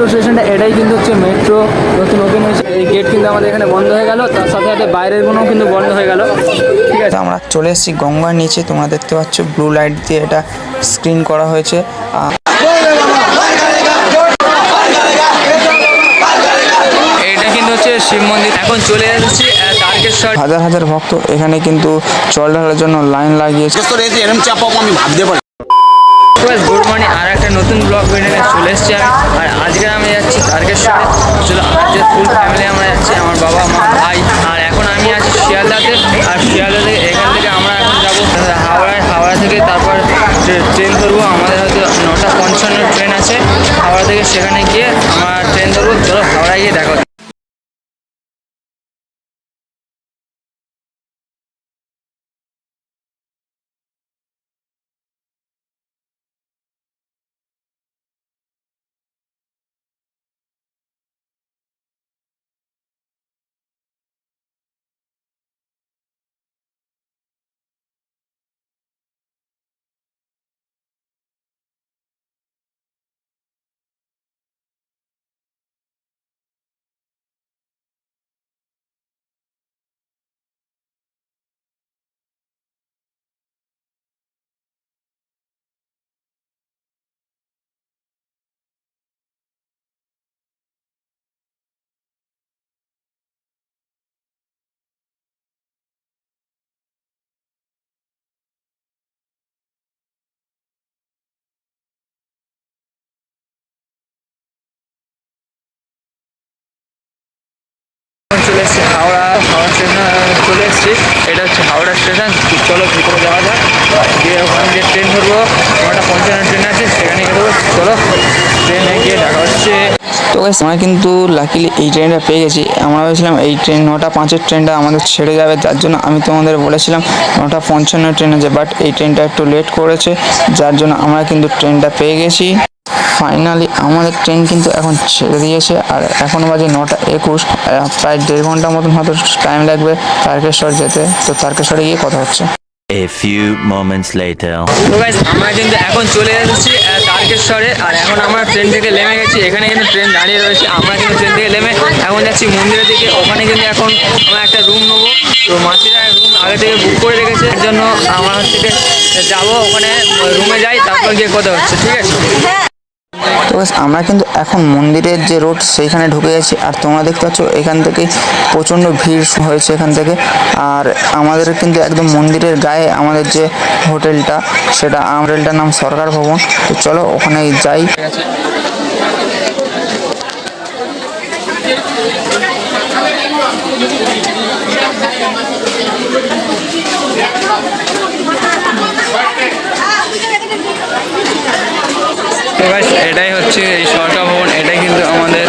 Metro স্টেশনটা এটাই কিন্তু হচ্ছে মেট্রো নতুন ওপেন হয়েছে এই গেট কিন্তু আমাদের এখানে বন্ধ হয়ে গেল। তার সাথে সাথে বাইরের কোনো কিন্তু বন্ধ হয়ে গেল। ঠিক আছে? আমরা চলে এসেছি গঙ্গার নিচে তোমরা দেখতে পাচ্ছ ব্লু লাইট দিয়ে এটা স্ক্রিন করা হয়েছে। আর এটা কিন্তু হচ্ছে শিব মন্দির। এখন চলে এসেছি হাজার হাজার ভক্ত এখানে কিন্তু জল ঢালার জন্য লাইন লাগিয়েছে। তো রেখে আমি ভাবতে পারি গুড মর্নিং আর একটা নতুন ব্লগ ভিডিও চলে এসেছি আর আজকে আমি যাচ্ছি তারকেশ্বরে। চলো, আজকে ফুল ফ্যামিলি আমরা যাচ্ছি, আমার বাবা মা ভাই। আর এখন আমি আছি শিয়ালদাতে। আর শিয়ালদা থেকে এখান থেকে আমরা এখন যাব হাওড়ায়। হাওড়া থেকে তারপর ট্রে- ট্রেন ধরবো, আমাদের হয়তো নটা পঞ্চান্ন ট্রেন আছে। হাওড়া থেকে সেখানে গিয়ে আমরা ট্রেন ধরবো। চলো, হাওড়ায় গিয়ে দেখা এসেছি হাওড়া হাওড়া স্টেশন চলে এসেছি। এটা হচ্ছে হাওড়া স্টেশন চলো ভিতরে যাওয়া যাক। গিয়ে ওখান দিয়ে ট্রেন ধরবো। নটা পঞ্চান্ন ট্রেন আছে সেখানে গিয়ে দেবো চলো ট্রেনে গিয়ে দেখা হচ্ছে। তো guys, আমরা কিন্তু লাকিলি এই ট্রেনটা পেয়ে গেছি। আমরা ভেবেছিলাম এই ট্রেন নটা পাঁচের ট্রেনটা আমাদের ছেড়ে যাবে। যার জন্য আমি তোমাদের বলেছিলাম নটা পঞ্চান্ন ট্রেন আছে বাট এই ট্রেনটা একটু লেট করেছে। যার জন্য আমরা কিন্তু ট্রেনটা পেয়ে গেছি। ফাইনালি আমাদের ট্রেন কিন্তু এখন ছেড়ে দিয়েছে। আর এখন বাজে নটা একুশ। প্রায় দেড় ঘণ্টার মতন হয়তো টাইম লাগবে তারকেশ্বর যেতে। তো তারকেশ্বরে গিয়ে কথা হচ্ছে। A few moments later. তো গাইজ আমরা কিন্তু এখন চলে এসেছি তারকেশ্বরে। আর এখন আমরা ট্রেন থেকে নেমে গেছি। এখানে কিন্তু ট্রেন দাঁড়িয়ে রয়েছে। আমরা কিন্তু ট্রেন থেকে নেমে এখন যাচ্ছি মন্দিরের দিকে। ওখানে কিন্তু এখন আমরা একটা রুম নেব। তো মাসিরা রুম আগে থেকে বুক করে রেখেছে। এর জন্য আমরা হচ্ছে যাব ওখানে রুমে যাই তারপর গিয়ে কথা হচ্ছে। ঠিক আছে? তো আমরা কিন্তু এখন মন্দিরের যে রোড সেইখানে ঢুকে গেছি। আর তোমরা দেখতে পাচ্ছ, এখান থেকে প্রচণ্ড ভিড় হয়েছে এখান থেকে। আর আমাদের কিন্তু একদম মন্দিরের গায়ে আমাদের যে হোটেলটা, সেটা হোটেলটার নাম সরকার ভবন। তো চলো ওখানে যাই। ঠিক আছে তো গাইস এটাই হচ্ছে এই সরকার ভবন এটাই কিন্তু আমাদের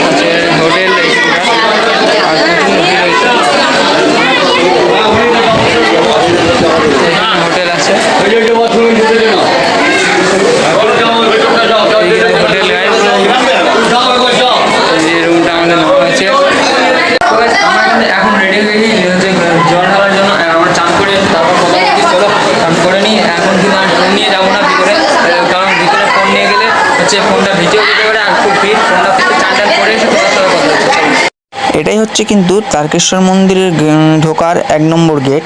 হচ্ছে হোটেল এইখানটা আর প্রচুর ভিড় হয়েছে এখানে হোটেল আছে এই যে হোটেল গাইস এই রুমটা আমাদের নেওয়া হয়েছে তো guys, আমরা কিন্তু এখন রেডি হয়ে গেছি হচ্ছে জল ঢালার জন্য আর আমরা চান করে তারপর কথা বলছি চলো চান করে নিই এখন কিন্তু আর ফোন নিয়ে যাব না ভিতরে আহ, কারণ ভিতরে ফোন নিয়ে গেলে হচ্ছে ফোনটা ভিডিও যেতে পারে আর খুব ভিড় ফোনটা থেকে চান টান করে এসে তোমার সাথে কথা হচ্ছে চলো। এটাই হচ্ছে কিন্তু তারকেশ্বর মন্দিরের ঢোকার এক নম্বর গেট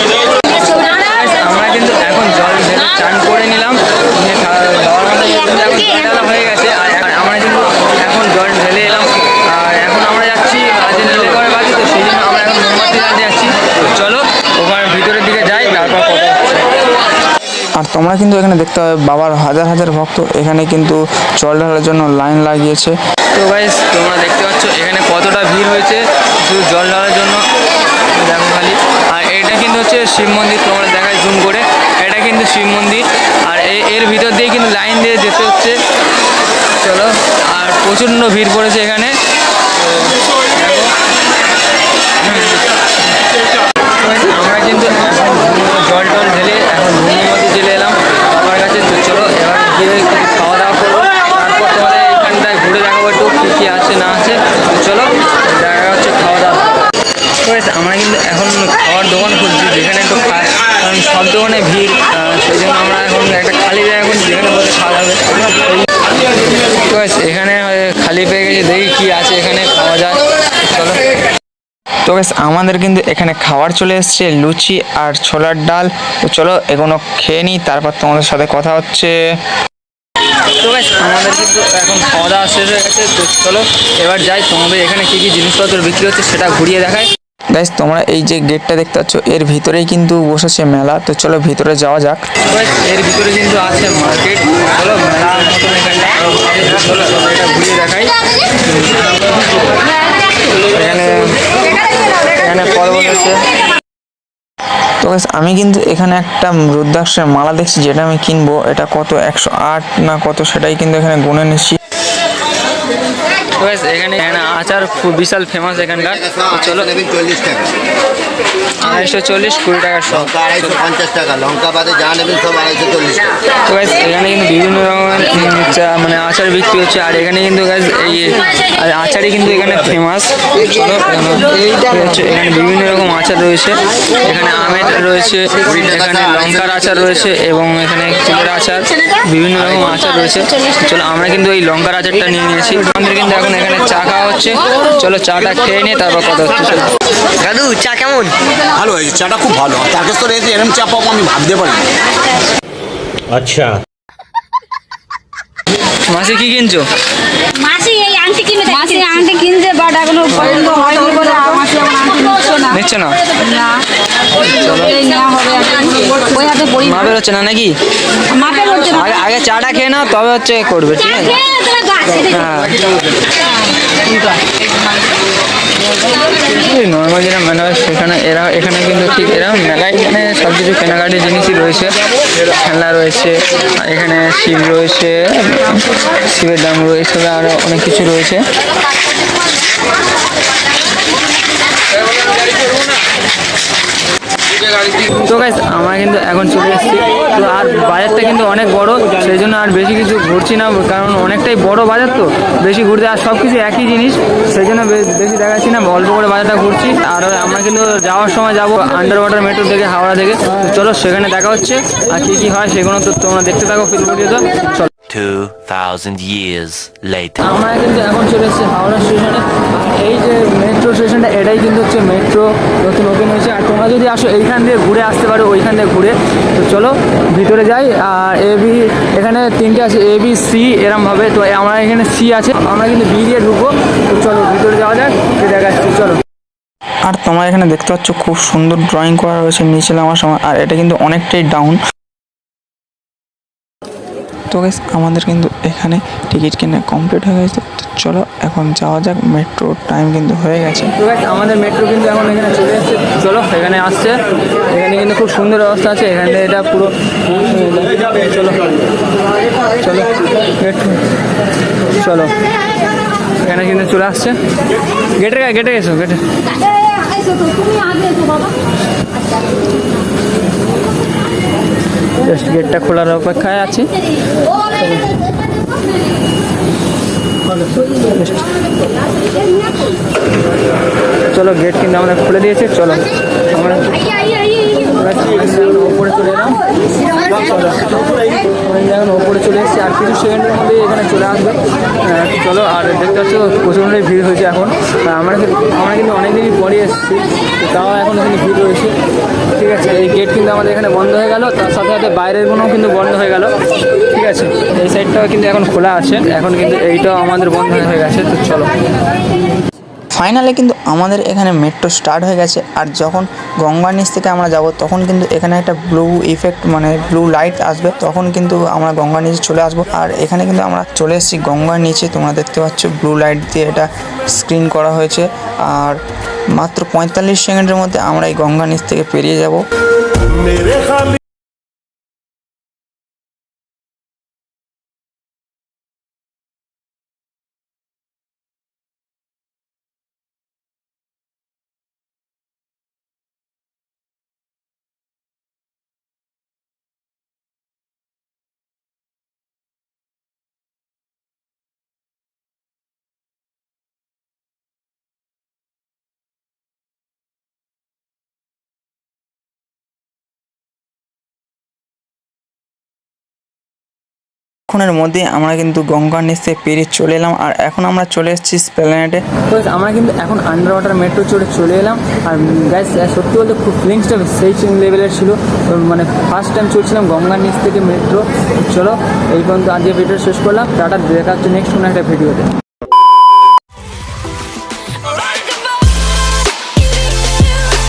Guys, আমরা কিন্তু এখন জল ঢেলে চান করে নিলাম নিয়ে খা- খাওয়ার মধ্যে কিন্তু এখন জল ঢালা হয়ে গেছে আর এখন আমরা কিন্তু এখন জল ঢেলে এলাম আর এখন আমরা যাচ্ছি বাজে নীলে করে বাজে তো সেই জন্য আমরা এখন মোমবাতি জ্বালতে যাচ্ছি তো চলো ওখানে ভিতরের দিকে যাই তারপর কথা হচ্ছে আর তোমরা কিন্তু এখানে দেখতে পাবে বাবার হাজার হাজার ভক্ত। এখানে কিন্তু জল ঢালার জন্য লাইন লাগিয়েছে। তো গাইস তোমরা দেখতে পাচ্ছ এখানে কতটা ভিড় হয়েছে শুধু জল ঢালার জন্য। দেখো খালি। আর এটা কিন্তু হচ্ছে শিব মন্দির, তোমরা দেখায় জুম করে। এটা কিন্তু শিব মন্দির। আর এর ভিতর দিয়ে কিন্তু লাইন দিয়ে যেতে হচ্ছে। চলো, আর প্রচণ্ড ভিড় পড়েছে এখানে। খাওয়া দাওয়া করব, তারপর তোমাদের এখানটায় ঘুরে দেখাবো একটু কী কী আছে, না আছে। চলো, দেখা হচ্ছে খাওয়া দাওয়া আমরা কিন্তু এখন খাওয়ার দোকান খুঁজছি যেখানে একটু কারণ সব দোকানে ভিড় সেই জন্য আমরা এখন একটা খালি জায়গা এখন যেখানে বসে খাওয়া যাবে এখানে খালি পেয়ে গেছে, দেখি কী আছে এখানে খাওয়া যায়। চলো। তো বেশ আমাদের কিন্তু এখানে খাবার চলে এসছে, লুচি আর ছোলার ডাল। তো চলো, এগুলো খেয়ে নিই, তারপর তোমাদের সাথে কথা হচ্ছে। তো guys, আমাদের কিন্তু এখন খাওয়া দাওয়া শেষ হয়ে গেছে। তো চলো এবার যাই তোমাদের এখানে কি কি জিনিসপত্র বিক্রি হচ্ছে সেটা ঘুরিয়ে দেখায় গাইস তোমরা এই যে গেটটা দেখতে পাচ্ছ এর ভিতরেই কিন্তু বসেছে মেলা। তো চলো ভিতরে যাওয়া যাক। এর ভিতরে কিন্তু আছে মার্কেট চলো মেলার মতন এখানটা চলো এটা ঘুরিয়ে দেখাই। এখানে এখানে ফল বসেছে। তো আমি কিন্তু এখানে একটা রুদ্রাক্ষের মালা দেখছি, যেটা আমি কিনবো। এটা কত একশো আট না কত, সেটাই কিন্তু এখানে গুনে নিচ্ছি। তো এখানে আচার খুব বিশাল ফেমাস এখানকার। চলো। চল্লিশ টাকা। আড়াইশো চল্লিশ কুড়ি টাকার সব আড়াইশো পঞ্চাশ টাকা লঙ্কা বাদে যা নেবেন সব আড়াইশো চল্লিশ তো guys, এখানে কিন্তু বিভিন্ন রকমের মানে আচার বিক্রি হচ্ছে। আর এখানে কিন্তু guys এই আচারই কিন্তু এখানে ফেমাস চলো হচ্ছে এখানে বিভিন্ন রকম আচার রয়েছে। এখানে আমের রয়েছে এখানে লঙ্কার আচার রয়েছে এবং এখানে কুলের আচার বিভিন্ন রকম আচার রয়েছে। চলো আমরা কিন্তু এই লঙ্কার আচারটা নিয়ে নিয়েছি। আমাদের কিন্তু দেখুন এখানে চা খাওয়া হচ্ছে। চলো চাটা খেয়ে নিয়ে তারপর কথা হচ্ছে। দাদু চা কেমন? ভালো হয়েছে চাটা খুব ভালো। তাকে তো রয়েছে এরম চা পাবো আমি ভাবতে পারি আচ্ছা। মাসি কি কিনছো? মাসি এই আংটি কিনে মাসি আংটি কিনছে বাট এখনও পছন্দ হয়নি বলে আমার আংটি নিচ্ছে না। নিচ্ছে না? না। না নাকি? মাপের হচ্ছে আগে চাটা খেয়ে নাও, তবে হচ্ছে করবে, ঠিক আছে? হ্যাঁ। নর্মাল যেটা মেলা হয়, সেখানে এরা, এখানে কিন্তু ঠিক এরা মেলায় এখানে সব কিছু কেনাকাটির জিনিসই রয়েছে। খেলনা রয়েছে, এখানে শিব রয়েছে শিবের দাম রয়েছে আরও অনেক কিছু রয়েছে। তো গাইস আমরা কিন্তু এখন চলে এসেছি। তো আর বাজারটা কিন্তু অনেক বড়, সেই জন্য আর বেশি কিছু ঘুরছি না, কারণ অনেকটাই বড় বাজার তো। বেশি ঘুরতে আর সব কিছু একই জিনিস, সেই জন্য বেশি দেখাচ্ছি না, অল্প করে বাজারটা ঘুরছি। আর আমরা কিন্তু যাওয়ার সময় যাব আন্ডার ওয়াটার মেট্রো থেকে, হাওড়া থেকে। চলো, সেখানে দেখা হচ্ছে, আর কী কী হয় সেগুলো তো তোমরা দেখতে থাকো ফিল্ম ভিডিওতে চলো। 2,000 years later. আমরা কিন্তু এখন চলে এসেছি হাওড়া স্টেশনে। এই যে মেট্রো স্টেশনটা এটাই কিন্তু হচ্ছে মেট্রো নতুন ওপেন হয়েছে। আর তোমরা যদি আসো এইখান দিয়ে ঘুরে আসতে পারো ওইখান দিয়ে ঘুরে। তো চলো ভিতরে যাই। আর এ বি এখানে তিনটে আছে। এ বি সি এরম হবে তো আমরা এখানে সি আছে। আমরা কিন্তু বি দিয়ে ঢুকবো। তো চলো ভিতরে যাওয়া যাক। দেখাচ্ছি চলো। আর তোমরা এখানে দেখতে পাচ্ছ খুব সুন্দর ড্রয়িং করা রয়েছে নিচে নামার সময়। আর এটা কিন্তু অনেকটাই ডাউন তো গাইস আমাদের কিন্তু এখানে টিকিট কিনে কমপ্লিট হয়ে গেছে তো চলো এখন যাওয়া যাক মেট্রো টাইম কিন্তু হয়ে গেছে তো guys, আমাদের মেট্রো কিন্তু এখন এখানে চলে এসেছে চলো এখানে আসছে এখানে কিন্তু খুব সুন্দর অবস্থা আছে এখানে এটা পুরো চলো চলো মেট্রো চলো এখানে কিন্তু চলে আসছে গেটে গেটে গেছো গেটে তুমি আগে এসো বাবা জাস্ট গেটটা খোলার অপেক্ষায় আছি চলো গেট কিন্তু আমরা খুলে দিয়েছে চলো আমরা উপরে চলে এলাম এখন ওপরে চলে এসেছি আর কিছু সেকেন্ডের মধ্যে এখানে চলে আসবে। চলো, আর দেখতে পাচ্ছ প্রচণ্ডই ভিড় হয়েছে এখন। আমরা আমরা কিন্তু অনেক দিনই পরে এসেছি তাও এখন এখানে ভিড় রয়েছে। ঠিক আছে, এই গেট কিন্তু আমাদের এখানে বন্ধ হয়ে গেল, তার সাথে সাথে বাইরের গুলোও কিন্তু বন্ধ হয়ে গেল। ঠিক আছে, এই সাইডটাও কিন্তু এখন খোলা আছে, এখন কিন্তু এইটাও আমাদের বন্ধ হয়ে গেছে, তো চলো। ফাইনালে কিন্তু আমাদের এখানে মেট্রো স্টার্ট হয়ে গেছে। আর যখন গঙ্গার নিচ থেকে আমরা যাব, তখন কিন্তু এখানে একটা ব্লু ইফেক্ট মানে ব্লু লাইট আসবে। তখন কিন্তু আমরা গঙ্গার নিচে চলে আসব। আর এখানে কিন্তু আমরা চলে এসেছি গঙ্গার নিচে। তোমরা দেখতে পাচ্ছ ব্লু লাইট দিয়ে এটা স্ক্রিন করা হয়েছে। আর মাত্র পঁয়তাল্লিশ সেকেন্ডের মধ্যে আমরা এই গঙ্গার নিচ থেকে পেরিয়ে যাব। ক্ষণের মধ্যে আমরা কিন্তু গঙ্গার নিচে পেরে পেরিয়ে চলে এলাম আর এখন আমরা চলে এসেছি স্প্ল্যানেটে তো আমরা কিন্তু এখন আন্ডার ওয়াটার মেট্রো চড়ে চলে এলাম। আর গ্যাস সত্যি বলতে খুব ফিলিংসটা সেই লেভেলের ছিল। মানে ফার্স্ট টাইম চলছিলাম গঙ্গার নিচ থেকে মেট্রো চলো, এই পর্যন্ত আজকে ভিডিও শেষ করলাম। টাটা, দেখা হচ্ছে নেক্সট কোনো একটা ভিডিওতে